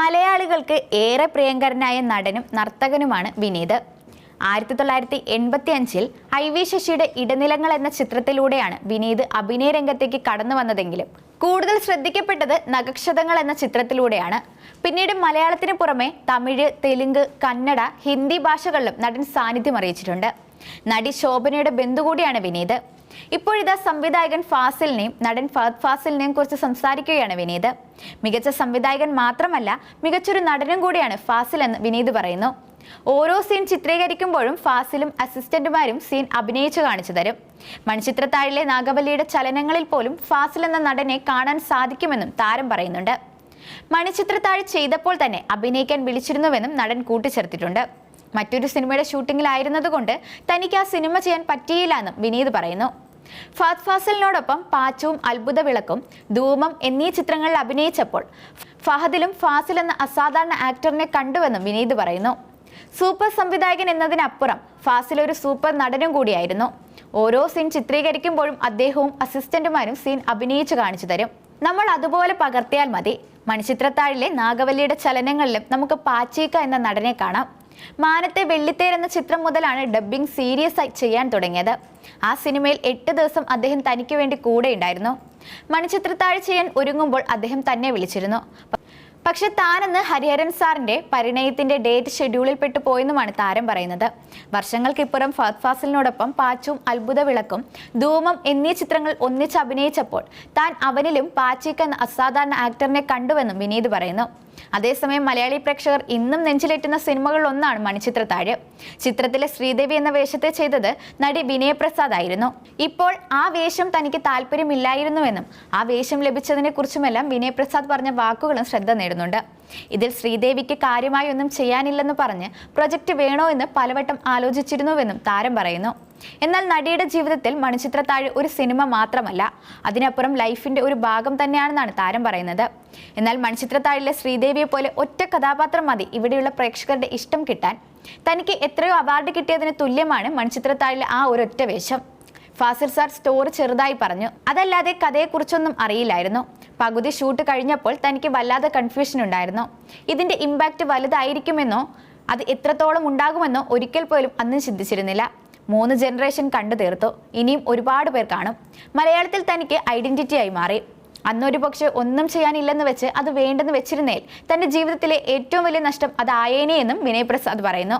മലയാളികൾക്ക് ഏറെ പ്രിയങ്കരനായ നടനും നർത്തകനുമാണ് വിനീത്. ആയിരത്തി തൊള്ളായിരത്തി എൺപത്തി അഞ്ചിൽ ഐ വി ശശിയുടെ ഇടനിലങ്ങൾ എന്ന ചിത്രത്തിലൂടെയാണ് വിനീത് അഭിനയ രംഗത്തേക്ക് കടന്നു വന്നതെങ്കിലും കൂടുതൽ ശ്രദ്ധിക്കപ്പെട്ടത് നഗക്ഷതങ്ങൾ എന്ന ചിത്രത്തിലൂടെയാണ്. പിന്നീട് മലയാളത്തിന് പുറമെ തമിഴ് തെലുങ്ക് കന്നഡ ഹിന്ദി ഭാഷകളിലും നടൻ സാന്നിധ്യം അറിയിച്ചിട്ടുണ്ട്. നടി ശോഭനയുടെ ബന്ധു കൂടിയാണ് വിനീത്. ഇപ്പോഴിതാ സംവിധായകൻ ഫാസിലിനെയും നടൻ ഫഹദ് ഫാസിലിനെയും കുറിച്ച് സംസാരിക്കുകയാണ് വിനീത്. മികച്ച സംവിധായകൻ മാത്രമല്ല മികച്ചൊരു നടനും കൂടിയാണ് ഫാസിൽ എന്ന് വിനീത് പറയുന്നു. ഓരോ സീൻ ചിത്രീകരിക്കുമ്പോഴും ഫാസിലും അസിസ്റ്റന്റുമാരും സീൻ അഭിനയിച്ചു കാണിച്ചു തരും. മണിച്ചിത്രത്താഴിലെ നാഗവല്ലിയുടെ ചലനങ്ങളിൽ പോലും ഫാസിൽ എന്ന നടനെ കാണാൻ സാധിക്കുമെന്നും താരം പറയുന്നുണ്ട്. മണിച്ചിത്രത്താഴ് ചെയ്തപ്പോൾ തന്നെ അഭിനയിക്കാൻ വിളിച്ചിരുന്നുവെന്നും നടൻ കൂട്ടിച്ചേർത്തിട്ടുണ്ട്. മറ്റൊരു സിനിമയുടെ ഷൂട്ടിങ്ങിലായിരുന്നതുകൊണ്ട് തനിക്ക് ആ സിനിമ ചെയ്യാൻ പറ്റിയില്ല എന്നും വിനീത് പറയുന്നു. ഫാത് ഫാസലിനോടൊപ്പം പാച്ചവും അത്ഭുത വിളക്കും ധൂമം എന്നീ ചിത്രങ്ങളിൽ അഭിനയിച്ചപ്പോൾ ഫഹദിലും ഫാസിൽ എന്ന അസാധാരണ ആക്ടറിനെ കണ്ടുവെന്നും വിനീത് പറയുന്നു. സൂപ്പർ സംവിധായകൻ എന്നതിനപ്പുറം ഫാസിൽ ഒരു സൂപ്പർ നടനും കൂടിയായിരുന്നു. ഓരോ സീൻ ചിത്രീകരിക്കുമ്പോഴും അദ്ദേഹവും അസിസ്റ്റന്റുമാരും സീൻ അഭിനയിച്ചു കാണിച്ചു തരും. നമ്മൾ അതുപോലെ പകർത്തിയാൽ മതി. മണിച്ചിത്രത്താഴിലെ നാഗവല്ലിയുടെ ചലനങ്ങളിലും നമുക്ക് പാച്ചീക്ക എന്ന നടനെ കാണാം. മാനത്തെ വെള്ളിത്തേർ എന്ന ചിത്രം മുതലാണ് ഡബ്ബിംഗ് സീരിയസ് ആയി ചെയ്യാൻ തുടങ്ങിയത്. ആ സിനിമയിൽ എട്ട് ദിവസം അദ്ദേഹം തനിക്ക് വേണ്ടി കൂടെ ഉണ്ടായിരുന്നു. മണിച്ചിത്രത്താഴ് ചെയ്യാൻ ഒരുങ്ങുമ്പോൾ അദ്ദേഹം തന്നെ വിളിച്ചിരുന്നു. പക്ഷെ താനെന്ന് ഹരിഹരൻ സാറിന്റെ പരിണയത്തിന്റെ ഡേറ്റ് ഷെഡ്യൂളിൽ പെട്ടു പോയെന്നുമാണ് താരം പറയുന്നത്. വർഷങ്ങൾക്കിപ്പുറം ഫഹദ് ഫാസിലിനോടൊപ്പം പാച്ചും അത്ഭുത വിളക്കും ധൂമം എന്നീ ചിത്രങ്ങൾ ഒന്നിച്ച് അഭിനയിച്ചപ്പോൾ താൻ അവനിലും പാച്ചിക്ക് എന്ന അസാധാരണ ആക്ടറിനെ കണ്ടുവെന്നും വിനീത് പറയുന്നു. അതേസമയം മലയാളി പ്രേക്ഷകർ ഇന്നും നെഞ്ചിലേറ്റുന്ന സിനിമകളിൽ ഒന്നാണ് താഴെ ചിത്രത്തിലെ ശ്രീദേവി എന്ന വേഷത്തെ ചെയ്തത് നടി വിനയപ്രസാദ് ആയിരുന്നു. ഇപ്പോൾ ആ വേഷം തനിക്ക് താല്പര്യമില്ലായിരുന്നുവെന്നും ആ വേഷം ലഭിച്ചതിനെ കുറിച്ചുമെല്ലാം വിനയപ്രസാദ് പറഞ്ഞ വാക്കുകളും ശ്രദ്ധ നേടുന്നുണ്ട്. ഇതിൽ ശ്രീദേവിക്ക് കാര്യമായി ഒന്നും ചെയ്യാനില്ലെന്ന് പറഞ്ഞ് പ്രൊജക്ട് വേണോ എന്ന് പലവട്ടം ആലോചിച്ചിരുന്നുവെന്നും താരം പറയുന്നു. എന്നാൽ നടിയുടെ ജീവിതത്തിൽ മണിച്ചിത്രത്താഴ് ഒരു സിനിമ മാത്രമല്ല അതിനപ്പുറം ലൈഫിന്റെ ഒരു ഭാഗം തന്നെയാണെന്നാണ് താരം പറയുന്നത്. എന്നാൽ മണിച്ചിത്രത്താഴിലെ ശ്രീദേവിയെ പോലെ ഒറ്റ കഥാപാത്രം മതി ഇവിടെയുള്ള പ്രേക്ഷകരുടെ ഇഷ്ടം കിട്ടാൻ. തനിക്ക് എത്രയോ അവാർഡ് കിട്ടിയതിന് തുല്യമാണ് മണിച്ചിത്രത്താഴിലെ ആ ഒരൊറ്റ വേഷം. ഫാസിൽ സാർ സ്റ്റോറി ചെറുതായി പറഞ്ഞു അതല്ലാതെ കഥയെക്കുറിച്ചൊന്നും അറിയില്ലായിരുന്നു. പകുതി ഷൂട്ട് കഴിഞ്ഞപ്പോൾ തനിക്ക് വല്ലാതെ കൺഫ്യൂഷൻ ഉണ്ടായിരുന്നു. ഇതിന്റെ ഇമ്പാക്റ്റ് വലുതായിരിക്കുമെന്നോ അത് എത്രത്തോളം ഉണ്ടാകുമെന്നോ ഒരിക്കൽ പോലും അന്ന് ചിന്തിച്ചിരുന്നില്ല. മൂന്ന് ജനറേഷൻ കണ്ടു തീർത്തു. ഇനിയും ഒരുപാട് പേർ കാണും. മലയാളത്തിൽ തനിക്ക് ഐഡന്റിറ്റിയായി മാറി. അന്നൊരു പക്ഷെ ഒന്നും ചെയ്യാനില്ലെന്ന് വെച്ച് അത് വേണ്ടെന്ന് വെച്ചിരുന്നേൽ തന്റെ ജീവിതത്തിലെ ഏറ്റവും വലിയ നഷ്ടം അതായേനെയെന്നും വിനയ് പ്രസാദ് പറയുന്നു.